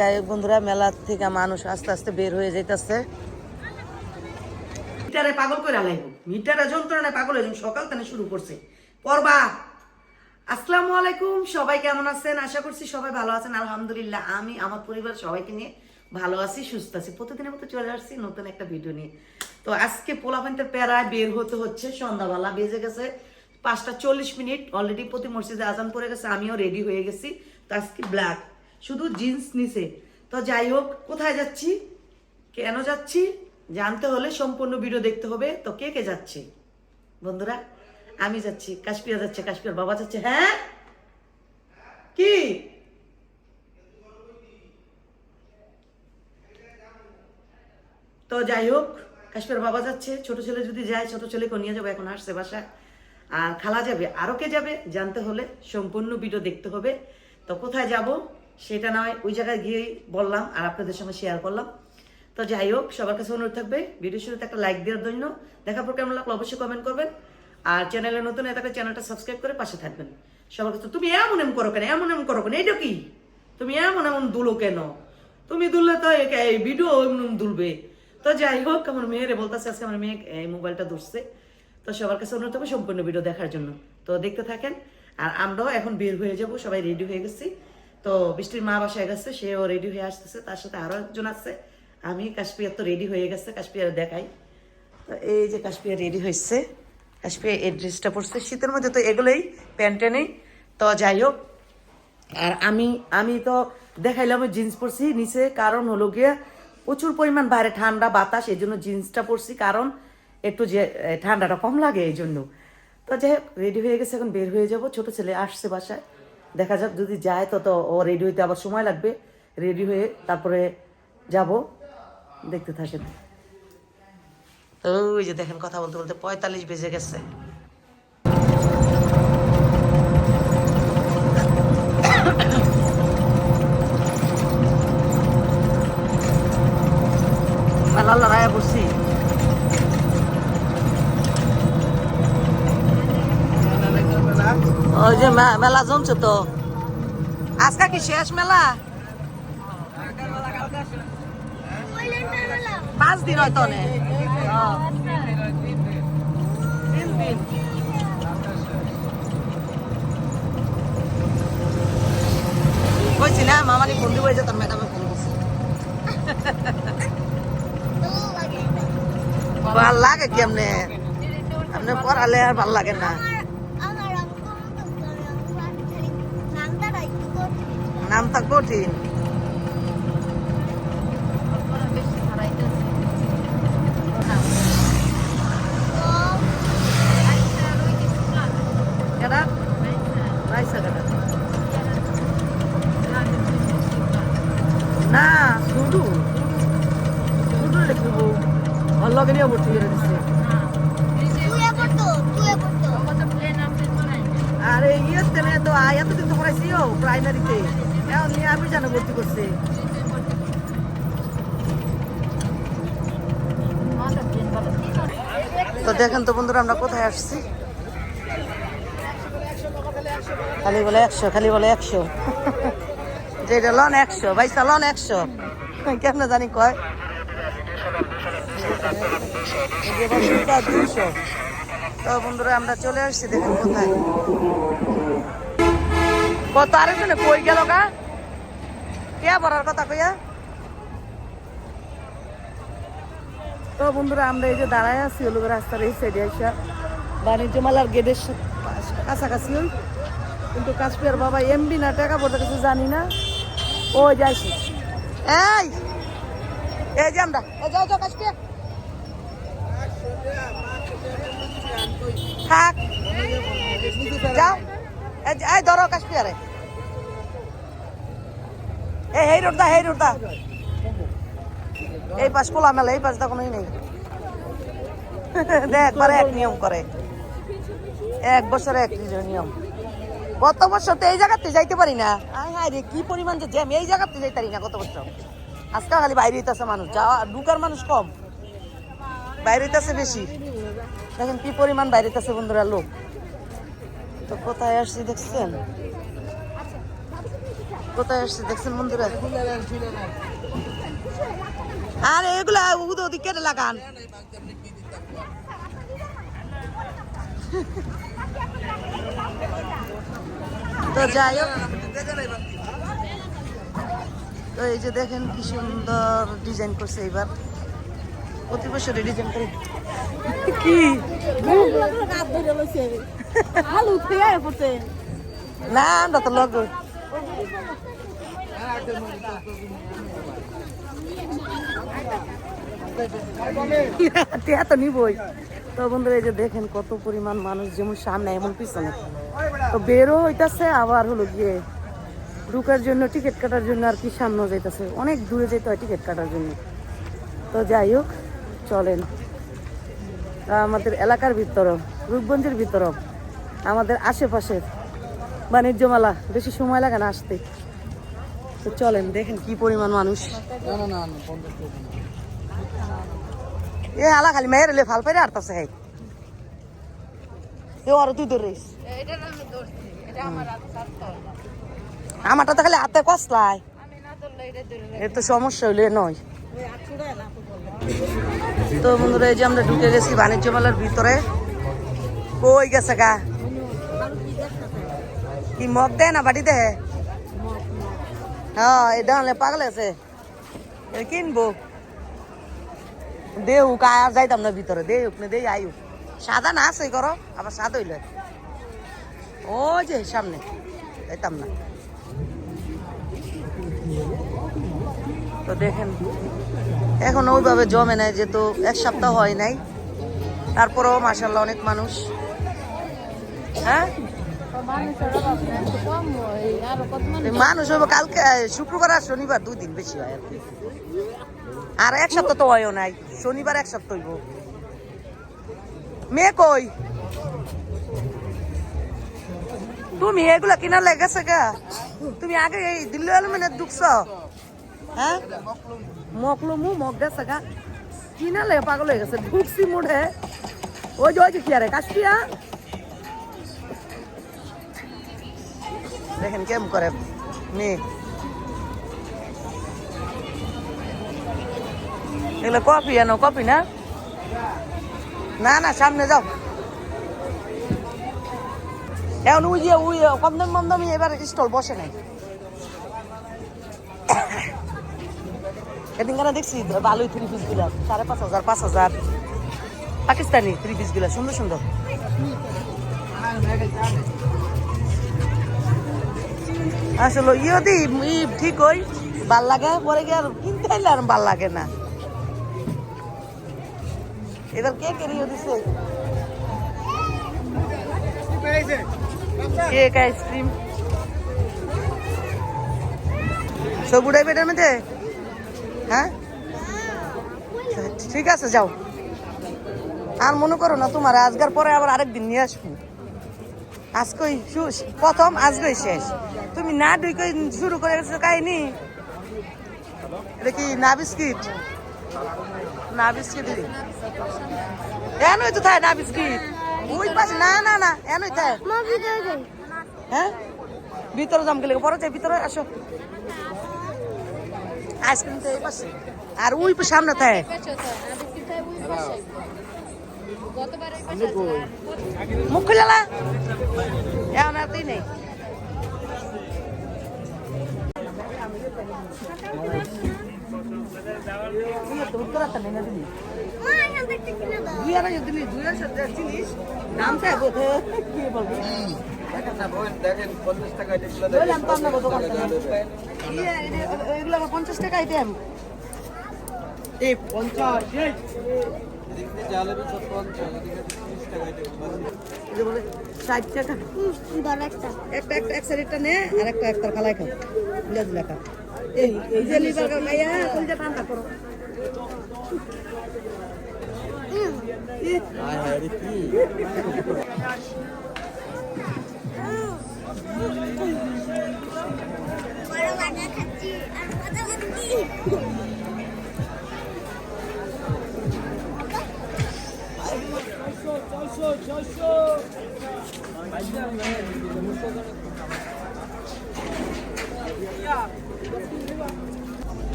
যাই হোক বন্ধুরা মেলা থেকে মানুষ আস্তে আস্তে বের হয়ে যাইতেছে। মিটারে পাগল করে আলাইব। মিটারে যন্ত্রণায় পাগল হয়ে সকাল থেকে শুরু করছে। পর্বা। আসসালামু আলাইকুম। সবাই কেমন আছেন? আশা করছি সবাই ভালো আছেন। আলহামদুলিল্লাহ আমি আমার পরিবার সবাইকে নিয়ে ভালো আছি সুস্থ আছি। প্রতিদিনের মতো চলে আসছি নতুন একটা ভিডিও নিয়ে। তো আজকে পোলা পোলাপান্তের প্যারায় বের হতে হচ্ছে। সন্ধ্যাবেলা বেজে গেছে পাঁচটা চল্লিশ মিনিট। অলরেডি প্রতি মসজিদে আজান পড়ে গেছে। আমিও রেডি হয়ে গেছি। তো আজকে ব্ল্যাক শুধু জিন্স নিছে। তো যাই হোক, কোথায় যাচ্ছি? কেন যাচ্ছি? জানতে হলে সম্পূর্ণ ভিডিও দেখতে হবে। তো কে কে যাচ্ছে? বন্ধুরা, আমি যাচ্ছি। কাশ্মীর যাচ্ছে কাশ্মীর বাবা যাচ্ছে। হ্যাঁ? কি? তো যাই হোক কাশ্মীর বাবা যাচ্ছে। ছোট ছেলে যদি যায়, ছোট ছেলেকে নিয়ে যাব, এখন আসছে বাসা আর খালা যাবে, আরও কে যাবে? জানতে হলে সম্পূর্ণ ভিডিও দেখতে হবে। তো কোথায় যাব? সেটা নয় ওই জায়গায় গিয়েই বললাম আর আপনাদের সঙ্গে শেয়ার করলাম। তো যাই হোক, সবার কাছে অনুরোধ থাকবে ভিডিও শুরুতে একটা লাইক দেওয়ার জন্য। দেখার পর কেমন লাগল অবশ্যই কমেন্ট করবেন। আর চ্যানেলে নতুন হয়ে থাকলে চ্যানেলটা সাবস্ক্রাইব করে পাশে থাকবেন। সবার কাছে, তুমি এমন এমন করো কেন? এমন এমন করো কেন? এইটা কি? তুমি এমন এমন দুলো কেন? তুমি দুললে তো এই- ভিডিও এমন দুলবে। তো যাই হোক, আমার মেয়েরে বলতেছে, আজকে আমার মেয়ে এই মোবাইলটা ধরছে। তো সবার কাছে অনুরোধ হবে সম্পূর্ণ ভিডিও দেখার জন্য। তো দেখতে থাকেন। আর আমরাও এখন বের হয়ে যাব, সবাই রেডি হয়ে গেছি। তো বৃষ্টির মা বাসায় গেছে, সেও রেডি হয়ে আসতেছে, তার সাথে আরও একজন আছে। আমি কাশ্মীর তো রেডি হয়ে গেছে, কাশ্মীর দেখাই। তো এই যে কাশ্মীর রেডি হয়েছে, কাশ্মীর এই ড্রেসটা পরছে। শীতের মধ্যে তো এগুলোই, প্যান্টে নেই। তো যাই হোক, আর আমি আমি তো দেখাইলাম জিন্স পরছি। নিচে কারণ হলো গিয়ে প্রচুর পরিমাণ বাইরে ঠান্ডা বাতাস, এই জন্য জিন্সটা পরছি। কারণ একটু যে ঠান্ডাটা কম লাগে, এই জন্য। তো যাই রেডি হয়ে গেছে, এখন বের হয়ে যাব। ছোট ছেলে আসছে বাসায়। দেখা যাক, যদি যায় তত ও রেডি হইতে আবার সময় লাগবে। রেডি হয়ে তারপরে যাব। দেখতে থাকেন। ওই যে দেখেন, কথা বলতে বলতে পঁয়তাল্লিশ বেজে গেছে। মেলা জমছে তো। আজকে কি শেষ মেলা? পাঁচ দিন হয়তো নে। না মামারি ফোন দিব যে তোর ম্যাডামে ফোন করছে। ভালো লাগে কেমনে? আপনি পড়ালে আর ভালো লাগে না। নামটা কঠিন না শুধু শুধু লিখব। অল্লগে নিয়ে ভর্তি করে দিচ্ছে আরে, ইয়েতে তো আয় এতদিন তো প্রাইমারিতে এখন নিয়ে আমি জানো ভর্তি করছে। তো দেখেন তো বন্ধুরা, আমরা কোথায় আসছি? খালি বলে একশো, খালি বলে একশো। যেটা লন একশো, ভাইসা লন একশো। কেমন জানি কয়? দুশো তো বন্ধুরা, আমরা চলে আসছি, দেখেন কোথায়। কত আরেকজনে কই গেল গা? কে বলার কথা কইয়া। তো বন্ধুরা, আমরা এই যে দাঁড়ায় আছি হলুদ রাস্তার এই সাইডে এসে বাণিজ্য মেলার গেটের কাছাকাছি ওই। কিন্তু কাশ্মীর বাবা এমবি না, টাকা পড়তে কিছু জানি না। ও যাইছি এই! এই যে আমরা। এই যাও যাও কাশ্মীর। থাক। যাও। এই ধরো কাশ্মীরে। এই হেই রোড দা হেই রোড দা এই পাশ খোলা মেলা, এই পাশ দা কোনোই নেই। দেখ একবারে এক নিয়ম করে। এক বছরে এক নিয়ম। গত বছর এই জায়গাতে যাইতে পারি না। হায় কি পরিমাণ যে জ্যাম, এই জায়গাতে যাইতে পারি না গত বছর। খালি বাইরে হইতেছে মানুষ। যাওয়া ঢুকার মানুষ কম। বাইরে হইতেছে বেশি। দেখেন কি পরিমাণ বাইরে হইতেছে বন্ধুরা, লোক। তো কোথায় আসছি দেখছেন? কোথায় আসছে? দেখছেন বন্ধুরা আর এগুলা উদো ওদিক লাগান। তো যাই হোক। তো এই যে দেখেন কি সুন্দর ডিজাইন করছে এবার প্রতি বছরে ডিজাইন করে। কি? না আমরা তো লগ টিয়া তো নিবই। তো এই যে দেখেন কত পরিমাণ মানুষ যেমন সামনে, এমন পিছনে। তো বেরো হইতাছে, আবার হলো গিয়ে ঢুকার জন্য, টিকিট কাটার জন্য আর কি সামনে যাইতেছে। অনেক দূরে যেতে হয় টিকিট কাটার জন্য। তো যাই হোক, চলেন। আমাদের এলাকার ভিতরও, রূপগঞ্জের ভিতরও, আমাদের আশেপাশের বাণিজ্য মেলা বেশি সময় লাগে না আসতে। তো চলেন, দেখেন কি পরিমাণ মানুষ এ আলা খালি মেয়ের লে ফাল পাইরে আরতাছে হাই এ আর তুই ধরিস। আমারটা তো খালি হাতে কসলাই আমি না ধরলে এটা ধরে এ তো সমস্যা হইলে নয় তো। বন্ধুরা, এই যে আমরা ঢুকে গেছি বাণিজ্য মেলার ভিতরে কই গেছে গা কি মগ দেয় না বাড়ি দেয়। হ্যাঁ এটা হলে পাগল আর যাইতাম না ভিতরে। না দেই সাদা না আছে আবার সাদা যে, সামনে। না। তো দেখেন, এখন ওইভাবে জমে নাই, যেহেতু এক সপ্তাহ হয় নাই। তারপরেও মাসাল্লাহ অনেক মানুষ হ্যাঁ? মানুষ হইব কালকে শুক্রবার আর শনিবার, দুই দিন বেশি হয় আর এক সপ্তাহ তো হয়ও নাই, শনিবার এক সপ্তাহ মেয়ে কই? তুমি এগুলা কিনা লেগেছে গা। তুমি আগে এই দিল্লি আলমিনে ঢুকছ হ্যাঁ? মকলুমু মগ গেছে গা। কিনা লে পাগল হয়ে গেছে, ঢুকছি মুড়ে ওই যে ওই যে কি আরে কাশপিয়া দেখেন কেম করে নি। এগুলো কফি আনো কফি না? না না, সামনে যাও। এখন উই যে উই কম দাম কম দামি এবার স্টল বসে নাই। এদিন কেন দেখছি ভালোই থ্রি পিসগুলা, সাড়ে পাঁচ হাজার পাঁচ হাজার। পাকিস্তানি থ্রি পিসগুলা, সুন্দর সুন্দর। আসলে ইয়দি ঠিক ওই, ভালো লাগে, পরে গিয়ে আর কিনতে আইলে আর ভালো লাগে না। এবার কে কে রিও দিছে? Cake, ice cream. সব উড়াই পেটের মধ্যে? হ্যাঁ? ঠিক আছে, যাও। আর মনে করো না তোমার আজকার পরে আবার আরেকদিন নিয়ে আসব। আজকেই প্রথম আজকেই শেষ। তুমি না ঢুকে শুরু করে গেছো কাহিনি? এটা কি না বিস্কিট? না বিস্কিট এনই তো থাকে না বিস্কিট। ওই পাশে না না না এনই থাকে হ্যাঁ? ভিতরে জমকে লেগে পরে যাই ভিতরে আসো। আইসক্রিম তো এই পাশে। আর ওই সামনে থাকে পাশে তো, তুই নেই পঞ্চাশ টাকা আইটেম এই পঞ্চাশ। একটা নে আর একটা একটা কালাই খাও। লেখা এই এই যে খাচ্ছি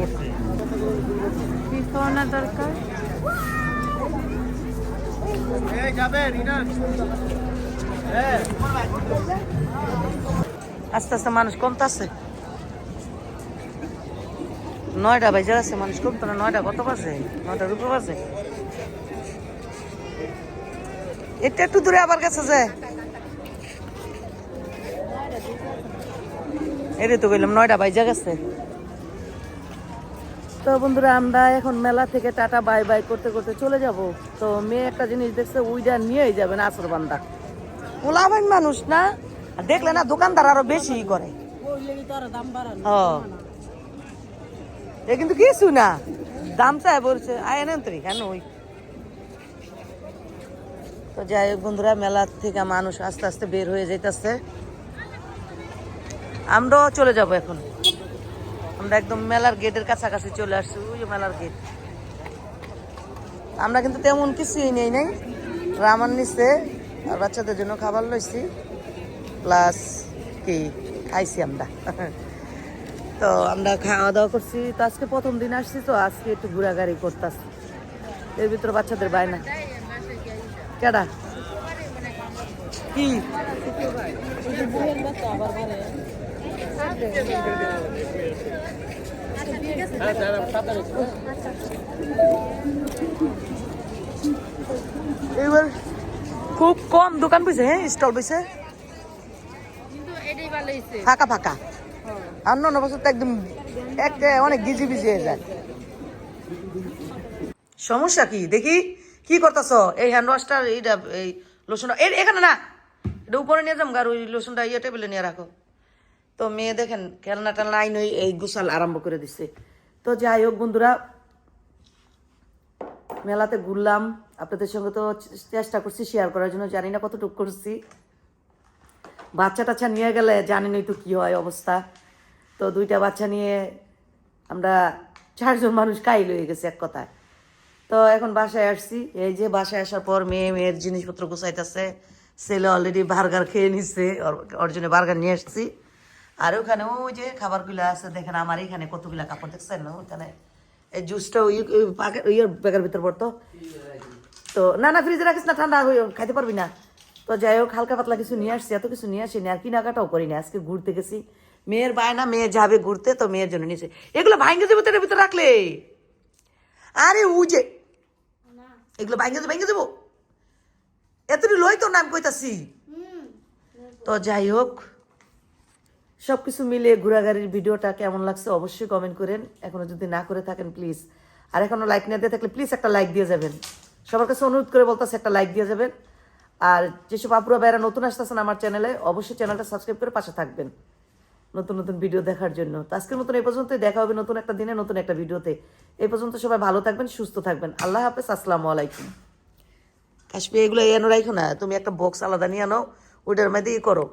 করছে। দরকার? আস্তে আস্তে মানুষ কমতে আছে নয়টা বাজে আছে মানুষ কমতো না নয়টা কত বাজে? নয়টা রূপে বাজে। এটা একটু দূরে আবার গেছে যে এরে তো বললাম নয়টা বাইজা গেছে। তো বন্ধুরা, আমরা এখন মেলা থেকে টাটা, বাই বাই করতে করতে চলে যাব। তো মেয়ে একটা জিনিস দেখছে উইডা নিয়েই যাবে না আসর বান্দা। ওলাবাইন মানুষ না? দেখলে না, দোকানদার আরও বেশি করে। এ কিন্তু কিছু না। দাম চাই বলছে, আয় নেন তুই, কেন ওই? তো যাই হোক বন্ধুরা, মেলা থেকে মানুষ আস্তে আস্তে বের হয়ে যাইতেছে। আমরাও চলে যাব এখন। আমরা একদম মেলার গেটের কাছাকাছি চলে আসছি, ওই মেলার গেট। আমরা কিন্তু তেমন কিছুই নেই, নাই? রামান নিচ্ছে আর বাচ্চাদের জন্য খাবার লইছি প্লাস কি খাইছি আমরা। তো আমরা খাওয়া দাওয়া করছি, তো আজকে প্রথম দিন আসছি, তো আজকে একটু ঘোরাঘুরি করতেছি। এর ভিতরে বাচ্চাদের বায়না কেডা? কি? এবার খুব কম দোকান বইছে হ্যাঁ স্টল হয়েছে ফাঁকা ফাঁকা। আর অন্য বছর তো একদম একটা অনেক গিজি বিজি হয়ে যায়। সমস্যা কি? দেখি কি করতেছ এই হ্যান্ড ওয়াশটা এইটা এই লোশনটা এর এখানে না এটা উপরে নিয়ে যাম আর ওই লোশনটা ইয়ে টেবিলে নিয়ে রাখো তো মেয়ে দেখেন খেলনা টেলনা আইন এই গুছাল আরম্ভ করে দিছে। তো যাই হোক বন্ধুরা, মেলাতে ঘুরলাম। আপনাদের সঙ্গে তো চেষ্টা করছি শেয়ার করার জন্য, জানি না কতটুকু করছি। বাচ্চা টাচ্চা নিয়ে গেলে জানি জানেনই তো কী হয় অবস্থা। তো দুইটা বাচ্চা নিয়ে আমরা চারজন মানুষ কাইল হয়ে গেছে এক কথায়। তো এখন বাসায় আসছি। এই যে বাসায় আসার পর মেয়ে মেয়ের জিনিসপত্র গুছাইতেছে। ছেলে অলরেডি বার্গার খেয়ে নিচ্ছে জন্য বার্গার নিয়ে আসছি। আর ওখানে ওই যে খাবারগুলো আছে দেখেন আমার এখানে কতগুলা কাপড় দেখছেন না? ওখানে এই জুসটা ওই ওই ওই ব্যাগের ভিতর পড়তো। তো না না ফ্রিজে রাখিস না ঠান্ডা হয়ে খাইতে পারবি না। তো যাই হোক হালকা পাতলা কিছু নিয়ে আসছি এত কিছু নিয়ে আসিনি আর কিনাকাটাও করিনি আজকে ঘুরতে গেছি। মেয়ের বায়না মেয়ে যাবে ঘুরতে তো মেয়ের জন্য নিয়েছে। এগুলো ভাঙ্গে দেবো তো ভিতরে রাখলে? আরে উ যে এগুলো ভাঙ্গে ভেঙে দেবো এতটি লই তো নাম কইতাছি। তো যাই হোক সব কিছু মিলিয়ে ঘোরাঘুরির ভিডিওটা কেমন লাগছে অবশ্যই কমেন্ট করেন। এখনও যদি না করে থাকেন প্লিজ আর এখনও লাইক না দিয়ে থাকলে প্লিজ একটা লাইক দিয়ে যাবেন। সবার কাছে অনুরোধ করে বলতেছে, একটা লাইক দিয়ে যাবেন। আর যেসব আপুরা বাইরা নতুন আসতেছেন আমার চ্যানেলে অবশ্যই চ্যানেলটা সাবস্ক্রাইব করে পাশে থাকবেন। নতুন নতুন ভিডিও দেখার জন্য। তো আজকের মতন এই পর্যন্তই। দেখা হবে নতুন একটা দিনে, নতুন একটা ভিডিওতে। এই পর্যন্ত সবাই ভালো থাকবেন, সুস্থ থাকবেন। আল্লাহ হাফেজ, আসসালামু আলাইকুম। কাশ্মীর এগুলো এনো রাখো না। তুমি একটা বক্স আলাদা নিয়ে আনো, ওইটার মধ্যে করো।